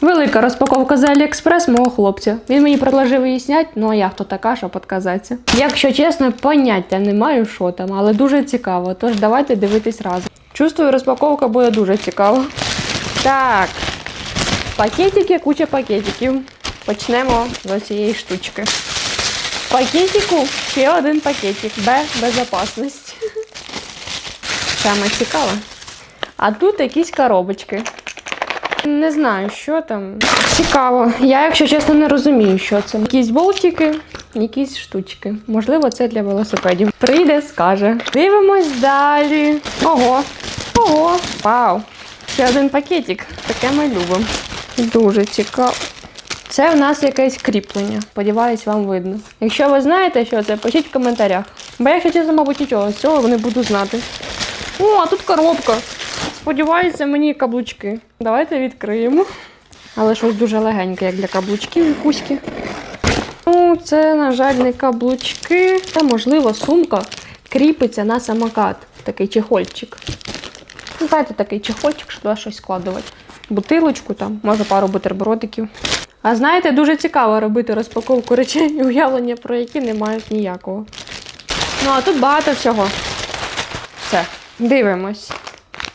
Велика розпаковка з Аліекспрес мого хлопця. Він мені предложив її зняти, ну а я хто така, щоб відказатися. Якщо чесно, поняття не маю, що там, але дуже цікаво. Тож давайте дивитись разом. Чувствую, розпаковка буде дуже цікава. Так, пакетики, куча пакетиків. Почнемо з цієї штучки. В пакетику ще один пакетик. Б безопасність. Саме цікаве. А тут якісь коробочки. Не знаю, що там. Цікаво. Я, якщо чесно, не розумію, що це. Якісь болтики, якісь штучки. Можливо, це для велосипедів. Прийде, скаже. Дивимось далі. Ого. Ого. Вау. Ще один пакетик. Таке ми любимо. Дуже цікаво. Це в нас якесь кріплення. Сподіваюсь, вам видно. Якщо ви знаєте, що це, пишіть в коментарях. Бо якщо чесно, мабуть, нічого з цього не буду знати. О, а тут коробка. Сподіваюся, мені каблучки. Давайте відкриємо. Але щось дуже легеньке, як для каблучків і кузьки. Ну, це, на жаль, не каблучки. Та, можливо, сумка кріпиться на самокат. Такий чехольчик. Ну, Знаєте, такий чехольчик, щоб туди щось складувати. Бутилочку там, може пару бутербродиків. А знаєте, дуже цікаво робити розпаковку речей уявлення, про які не мають ніякого. Ну, а тут багато всього. Все, дивимось.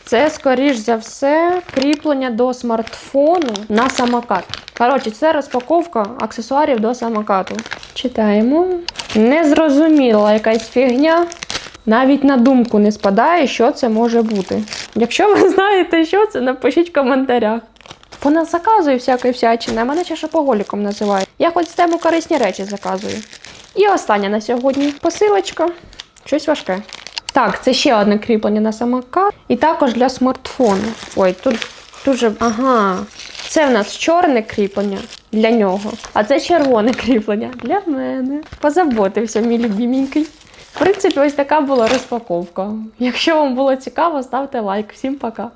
Це, скоріш за все, кріплення до смартфону на самокат. Коротше, це розпаковка аксесуарів до самокату. Читаємо. Незрозуміла якась фігня. Навіть на думку не спадає, що це може бути. Якщо ви знаєте, що це, напишіть в коментарях. Вона заказує всякої всячини, а мене ще шопоголіком називають. Я хоч з тему корисні речі заказую. І останнє на сьогодні посилочка. Щось важке. Так, це ще одне кріплення на самокат. І також для смартфону. Ой, тут дуже. Ага. Це в нас чорне кріплення для нього, а це червоне кріплення для мене. Позаботився, мій любіменький. В принципі, ось така була розпаковка. Якщо вам було цікаво, ставте лайк. Всім пока.